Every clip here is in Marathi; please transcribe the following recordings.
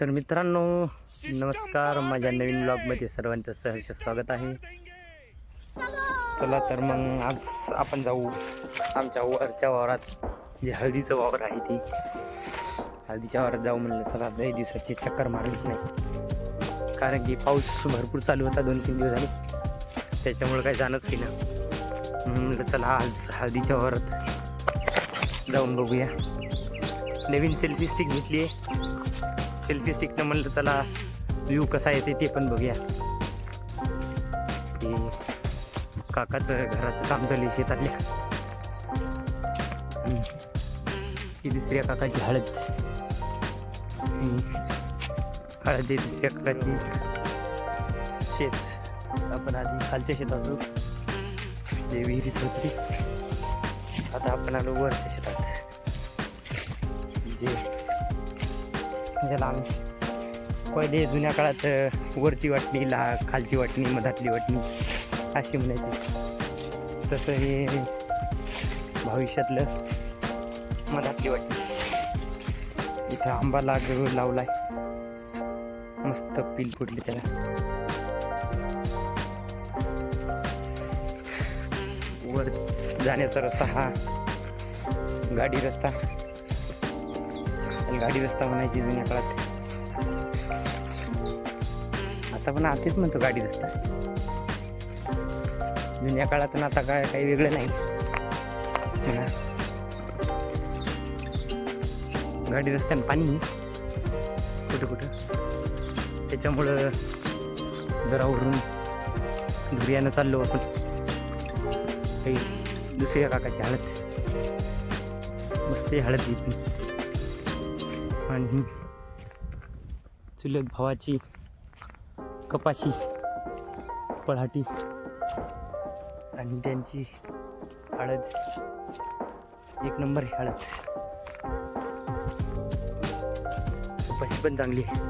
तर मित्रांनो नमस्कार. माझ्या नवीन ब्लॉगमध्ये सर्वांचं सहर्ष स्वागत आहे. चला. तर मग आज आपण जाऊ आमच्या वरच्या वावरात जे हळदीचं वावर आहे ती. हळदीच्या वावरात जाऊ म्हणलं चला लई दिवसाची चक्कर मारलीच नाही. कारण की पाऊस भरपूर चालू होता दोन तीन दिवस झाले. त्याच्यामुळे काही जाणंच म्हणून म्हणलं चला आज हळदीच्या वावरात जाऊन बघूया. नवीन सेल्फी स्टिक घेतली आहे. सेल्फी स्टिकनं म्हणलं त्याला व्ह्यू कसा येते ते पण बघूया. ते काकाचं घराचं काम चालू आहे शेतातल्या. ही दुसऱ्या काकाची हळद. हळद आहे दुसऱ्या काकाची शेत. आपण आधी खालच्या शेतात जे विहिरीत होती आता आपण आलो वरच्या शेतात. जे ज्याला आम्ही पहिले जुन्या काळात वरची वाटणी ला खालची वाटणी मधातली वाटणी अशी म्हणायची. तसं हे भविष्यातलं मधातली वाटणी. इथं आंबा लाग लावलाय. मस्त पील फुटली त्याला. वर जाण्याचा रस्ता हा गाडी रस्ता. गाडी रस्ता म्हणायची जुन्या काळात. आता पण आधीच म्हणतो गाडी रस्ता. जुन्या काळात आता काय काही वेगळं नाही. गाडी रस्त्यानं पाणी. कुठं कुठं. त्याच्यामुळं जरा उरून धुर्यानं चाललो आपण. काही दुसऱ्या काकाची हळद मस्त हळद घेतली आणि चुलत भावाची कपाशी पळाटी आणि त्यांची हळद. एक नंबर हळद. कपाशी पण चांगली आहे.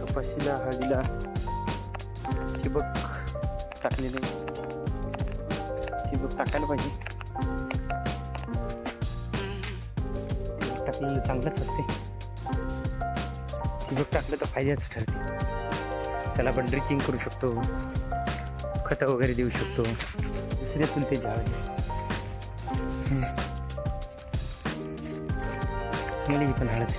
कपाशीला हळदीला ठिबक टाकलेलं ठिबक टाकायला पाहिजे. ठिबक चांगलंच असते. ठिबक टाकलं तर फायद्याचं ठरते. त्याला आपण ड्रिचिंग करू शकतो. खतं वगैरे देऊ शकतो. दुसऱ्यातून ते झाड चांगली पण हळद.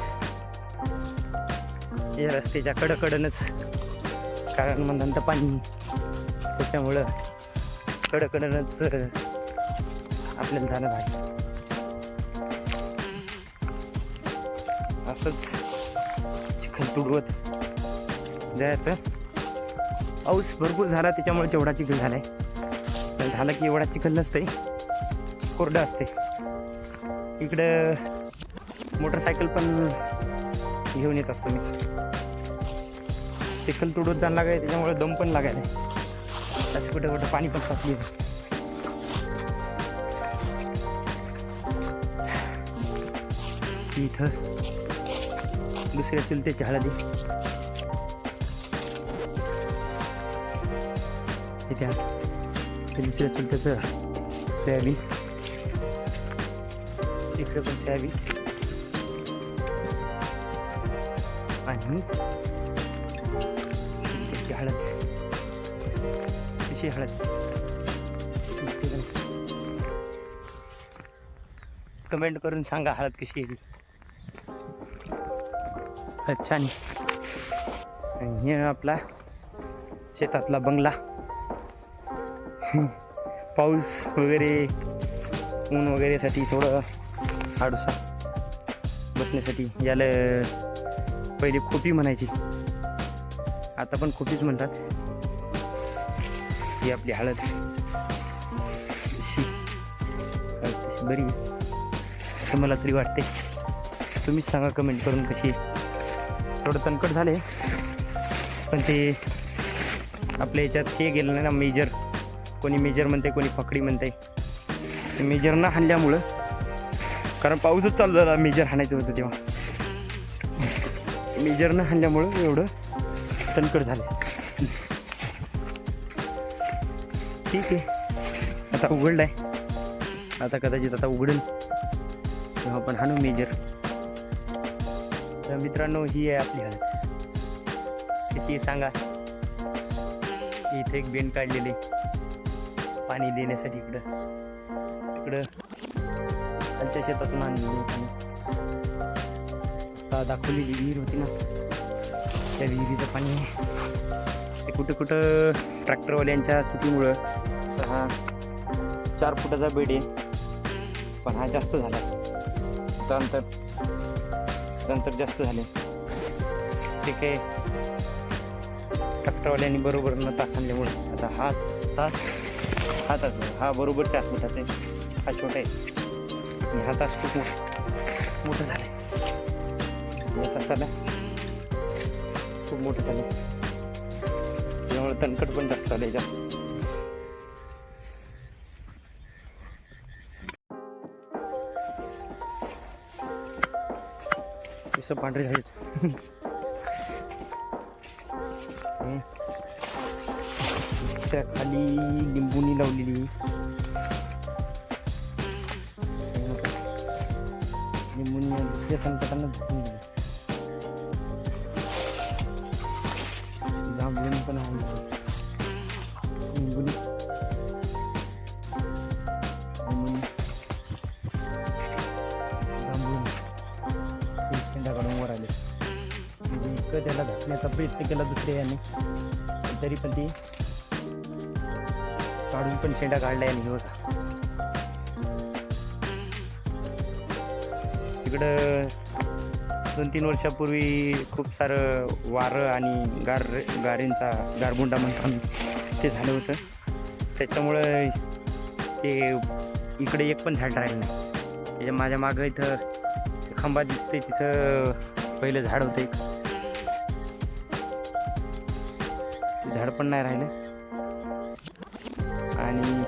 या रस्त्याच्या कडकडनच कारण म्हणतात पाणी. त्याच्यामुळं कडकडनच आपल्याला जाणं भाग असंच चिखल तुडवत. जायचं पाऊस भरपूर झाला त्याच्यामुळे जेवढा चिखल झालाय. आहे झाला की एवढा चिखल नसते कोरडं असते इकडं मोटरसायकल पण घेऊन येत असतो मी. चिखल तुडवत जाणं लागाय त्याच्यामुळे दम पण लागायला असं कुठं कुठं पाणी पण साचली इथं दुसऱ्या चुलत्याची हळदी. इथे आहे. ते दुसऱ्या चुलत्याचं सोयाबीन. इकडे पण सोयाबीन. आणि हळद. कशी हळद. कमेंट करून सांगा हळद कशी आहे अच्छा आणि हे आपला शेतातला बंगला. पाऊस वगैरे ऊन वगैरेसाठी थोडं हाडूसा बसण्यासाठी याला पहिले खोपी म्हणायची. आता पण खोपीच म्हणतात. ही आपली हळद. हळद तशी बरी असं मला तरी वाटते तुम्हीच सांगा कमेंट करून कशी आहे. थोडं तणकट झाले. पण ते आपल्या याच्यात हे गेलं नाही ना मेजर कोणी मेजर म्हणते कोणी पकडी म्हणते मेजर न हाणल्यामुळं कारण पाऊसच चालू झाला मेजर हाणायचं होतं तेव्हा. मेजर न हाणल्यामुळं एवढं तणकट झालं. ठीक आहे. आता उघडलं आहे आता कदाचित आता उघडेल. तेव्हा आपण हाणू मेजर तर मित्रांनो ही आहे आपली हळद. कशी सांगा. इथे एक बेंड काढलेले पाणी देण्यासाठी इकडं. इकडं. खालच्या शेतातून आणलेली पाणी. दाखवलेली विहीर होती ना. त्या विहिरीचं पाणी ते कुठं कुठं ट्रॅक्टरवाल्यांच्या चुकीमुळं तर हा चार फुटाचा बेड आहे. पण हा जास्त झाला. त्यानंतर अंतर जास्त झाले. ते आहे. ट्रॅक्टरवाल्यांनी बरोबर न तास आणल्यामुळे आता हा तास हा तास हा बरोबर चार फुटाचा आहे. हा छोटा आहे. आणि हा तास खूप मोठा मोठं झालं आहे. या तासाला खूप मोठं झालं त्यामुळे तणकट पण जास्त आलं जास्त केस पांढरे झाले. त्या खाली लिंबूनी लावलेली. लिंबूनी दुसऱ्या संकटांना त्याला घातण्याचा प्रयत्न केला दुसऱ्या याने. तरी पण ती काढून पण शेंडा काढला याने होता इकडं दोन तीन वर्षापूर्वी खूप सारं वारं आणि गार गारींचा गारगुंडा म्हणतात ते झालं होतं. त्याच्यामुळं ते इकडे एक पण झाड राहिलं नाही. त्याच्या माझ्या मागं इथं खांबा दिसते तिथं पहिलं झाड होतं एक. पण नाही राहिलं. आणि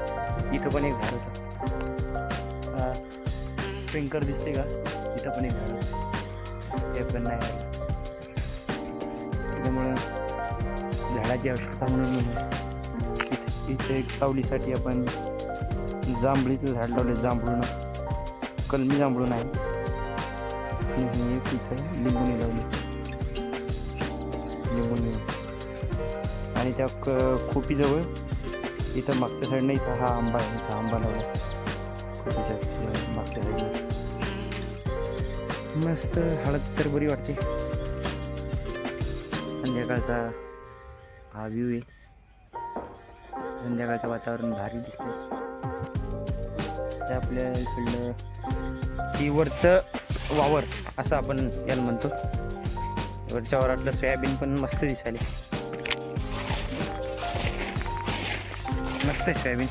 इथं पण एक झाड होतं. स्प्रिंकर दिसते का? इथं पण एक झाड होतं. ते पण नाही राहिलं. त्याच्यामुळं झाडाची आवश्यकता म्हणून इथे इथे एक सावलीसाठी आपण जांभळीचं झाड लावले जांभळून. कलमी जांभळून आहे. आणि हे एक इथं लिंबूने लावली. लिंबूने. आणि त्या क खोपीजवळ इथं मागच्या साईडनं इथं हा आंबा आहे. इथं आंबा लावला. खोपीच्या मागच्या साईडनं मस्त हळद तर बरी वाटते. संध्याकाळचा हा व्ह्यू आहे. संध्याकाळचं वातावरण भारी दिसते ते आपल्या इकडलं तीवरचं वावर असं आपण याला म्हणतो. वरच्या वावरातलं सोयाबीन पण मस्त दिसायला मस्त आहे सोयाबीन.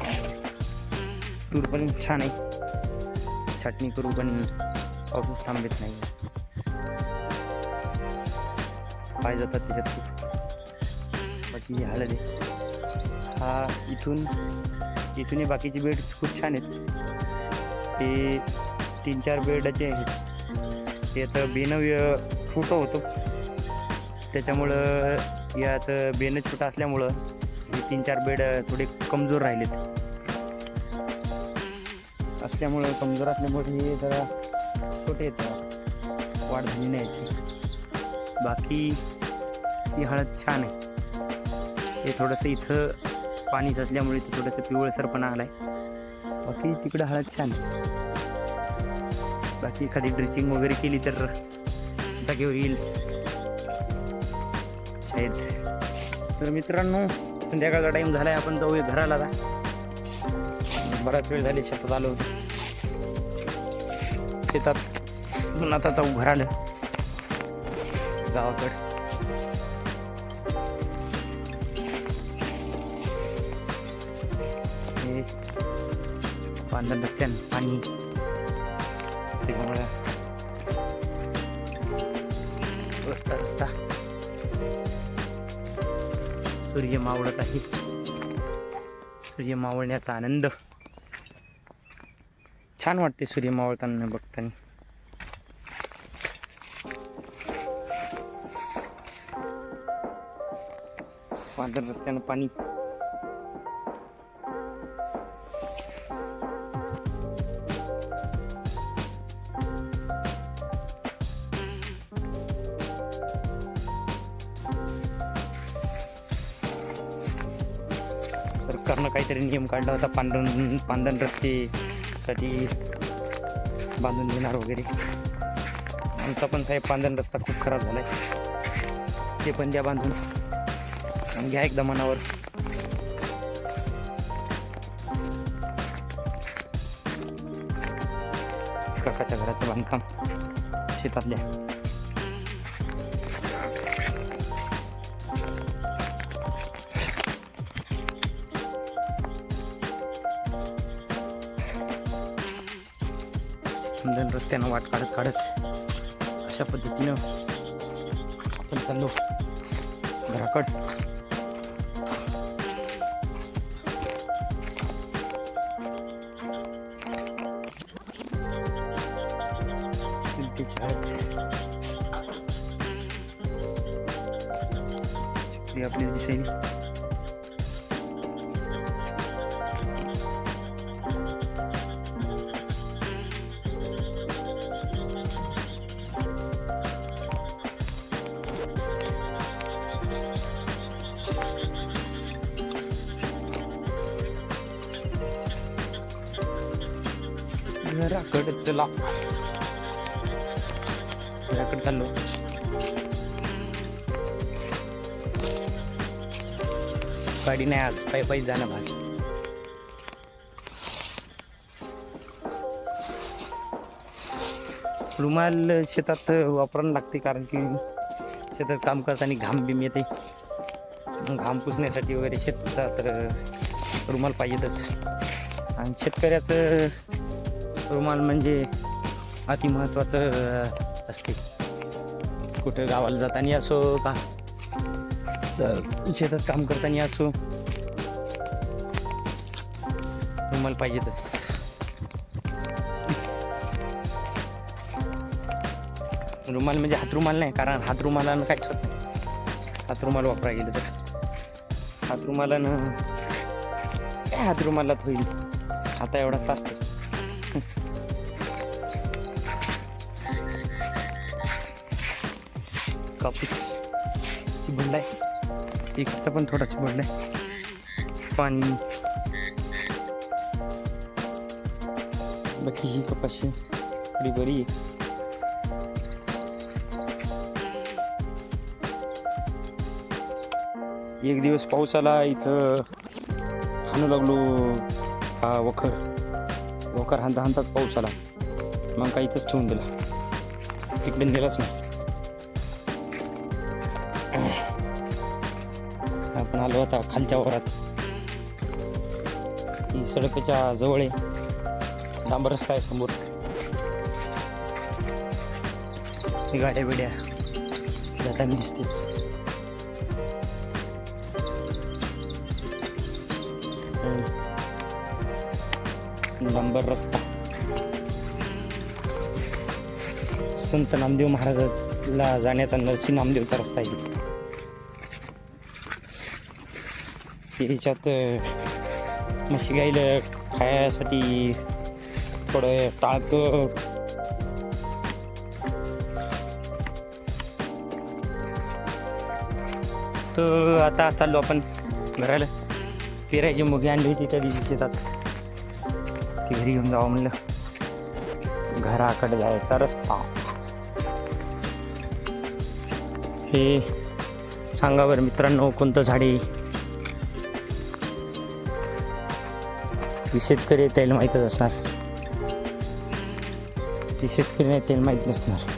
तूर पण छान आहे. छाटणी करू पण पाऊसच थांबत नाही. पाय जातात त्याच्यात खूप. बाकी ही हळद आहे. हा इथून इथूनही बाकीचे बेड खूप छान आहेत. ते तीन चार बेडाचे आहेत. ते आता बेनं व्य- छोटं होतं. त्याच्यामुळं यात बेनं छोटं असल्यामुळं तीन चार बेड थोडे कमजोर राहिलेत. असल्यामुळं कमजोर असल्यामुळे हे जरा छोटे आहेत. वाढ झाली नाही याची. बाकी ती हळद छान आहे. हे थोडंसं इथं पाणी असल्यामुळे ते थोडंसं पिवळसरपणा आला आहे बाकी तिकडं हळद छान आहे. बाकी एखादी ड्रिचिंग वगैरे केली तर जागेवर येईल. शायद तर मित्रांनो संध्याकाळचा टाईम झाला आहे आपण जाऊया घराला आता. बराच वेळ झाली शेतात आलो. होतो शेतात म्हणून आता जाऊ घराला. गावाकडे. पांढर बांधण पाणी. त्याच्यामुळे रस्ता रस्ता. सूर्य मावळत आहे. सूर्य मावळण्याचा आनंद. छान वाटते सूर्य मावळताना बघताना. पांढर रस्त्यानं पाणी. सरकारनं काहीतरी नियम काढला होता पांढरण पांधन रस्तेसाठी बांधून देणार वगैरे. आमचा पण साहेब पांधन रस्ता खूप खराब झाला आहे ते पण द्या बांधून. घ्या एकदा मनावर. काकाच्या घराचं बांधकाम. शेतातल्या दोन रस्त्यानं वाट काढत काढत अशा पद्धतीनं आपण चाललो घराकड पिलटीची हळद. ही चला घराकडे चाललो. गाडी नाही आज. पायी पायी जाणं भाग रुमाल शेतात वापरायला लागते कारण की शेतात काम करताना घाम बिम येते. घाम पुसण्यासाठी वगैरे शेतात तर रुमाल पाहिजेतच. आणि शेतकऱ्याचं रुमाल म्हणजे अति महत्त्वाचं असते. कुठं गावाला जाताना असो का? शेतात काम करताना असो. रुमाल पाहिजेतच. रुमाल म्हणजे हातरुमाल नाही कारण हातरुमालानं काहीच होत नाही. हातरुमाल वापरायला गेलं तर. हातरुमालानं काय हातरुमालात होईल? आता एवढाच कापूस चिबडला आहे चिबडलाय पण थोडा चिबडलाय पाणी. बाकी ही कपाशी थोडी बरी आहे. एक दिवस पाऊस आला इथं हाणू लागलो हा वखर. वखर हांता हांताच पाऊस आला. मग काही इथंच ठेवून दिला. तिकडे नेलाच नाही. आपण आलो आता खालच्या वरात. ही सडकच्या जवळ आहे. डांबर रस्ता आहे समोर. ही गाड्या बिड्या जाताना दिसते डांबर रस्ता. संत नामदेव महाराजाला जाण्याचा नरसी नामदेवचा रस्ता आहे. याच्यात म्हशी गाईला खायासाठी थोडं टाळतो. तर आता चाललो आपण घराला. फिरायची मुगी आणली होती त्या दिवशी शेतात. ती घरी घेऊन जावं म्हणलं. घराकडे जायचा रस्ता. हे सांगा बरं मित्रांनो कोणतं झाडे की शेतकरी त्याला माहीतच असणार. ती शेतकरी नाही त्याला माहीत नसणार.